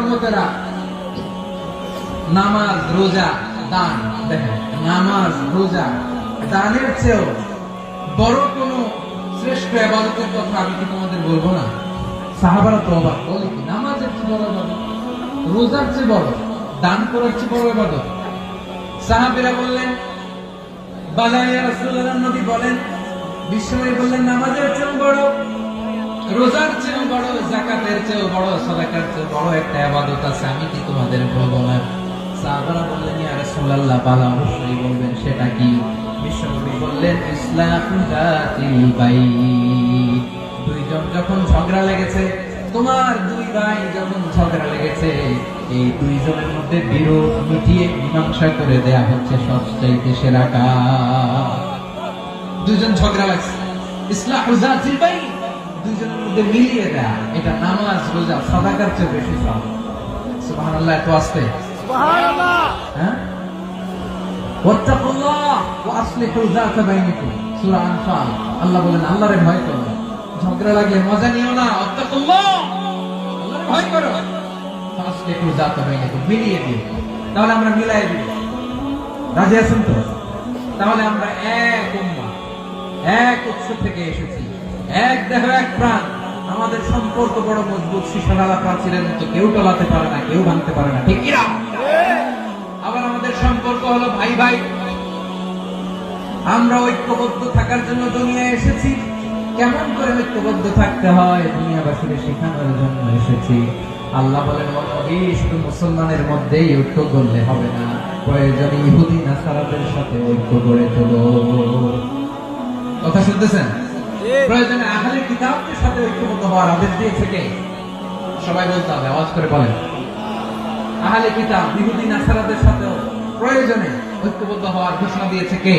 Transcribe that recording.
উম্মতেরা নামাজ, রোজা, দান। দেখেন, নামাজ, রোজা, দানের চেয়েও বড় শ্রেষ্ঠ আবাদতের কথা আমি কি তোমাদের বলব না? সাহাবারা তো অবাক, বলে কি, নামাজের চেয়ে বড় আবাদত? রোজার চেয়ে বড়, দান করার চেয়ে বড় আবাদত? সাহাবীরা বললেন বাজাইয়া রাসূলুল্লাহ নবী বলেন, বিশ্বনবী বললেন, নামাজের চেয়ে বড়, রোজার চেয়েও বড় জাকাতের চেয়েও বড়, সাদাকার চেয়েও বড় একটা আবাদত আছে। আমি কি তোমাদের বলব সাহাবারা বললেন, ইয়া রাসূলুল্লাহ বালা অবশ্যই বলবেন, সেটা কি? বিশ্বনবী বললেন ইসলামু জাতিল বাইত। দুইজন যখন ঝগড়া লেগেছে, তোমার দুই ভাই যখন ঝগড়া লেগেছে, এই দুইজনের মধ্যে বিরোধ মিটিয়ে মীমাংসা করে দেয়া হচ্ছে সবচাইতে সেরা কাজ। দুইজন ঝগড়া লাগছে। ইসলাম দুইজনের মধ্যে মিলিয়ে দেয়া এটা নামাজ রোজা সাদাকার চেয়ে বেশি সব। সুবহানাল্লাহ এত আসতে? হ্যাঁ? ওয়াত্তাকুল্লাহ ওয়া আসলিহু যাতা বাইনিকুম। সূরা আনফাল। আল্লাহ বলেন আল্লাহরে ভয় করো ঝগড়া লাগলে মজা নিও না। ভয় করো। আসলিহু যাতা বাইনিকুম। মিলিয়ে দিও। তাহলে আমরা মিলাই রাজি আছেন তো? তাহলে আমরা এক উম্মাহ এক উৎস থেকে এসেছি। এক দেহ এক প্রাণ। আমাদের সম্পর্ক বড় মজবুত শিশারালা প্রাচীরের মতো কেউ টলাতে পারে না কেউ ভাঙতে পারে না ঠিক কিনা আবার আমাদের সম্পর্ক হলো ভাই ভাই। আমরা ঐক্যবদ্ধ থাকার জন্য দুনিয়ায় এসেছি। কেমন করে ঐক্যবদ্ধ থাকতে হয়? দুনিয়াবাসীকে শেখানোর জন্য এসেছি। আল্লাহ বলেন "ও শুধু মুসলমানের মধ্যেই ঐক্য করলে হবে না। প্রয়োজনে ইহুদি নাসারাদের সাথে ঐক্য গড়ে তোলো। কথা শুনতেছেন? প্রয়োজনে আহলে কিতাবদের সাথে ঐক্যবদ্ধ হওয়ার আদেশ দিয়েছে কে? সবাই বলতে হবে, আওয়াজ করে বলেন। আহলে কিতাব, ইহুদি, নাসারাদের সাথেও প্রয়োজনে ঐক্যবদ্ধ হওয়ার ঘোষণা দিয়েছে কে?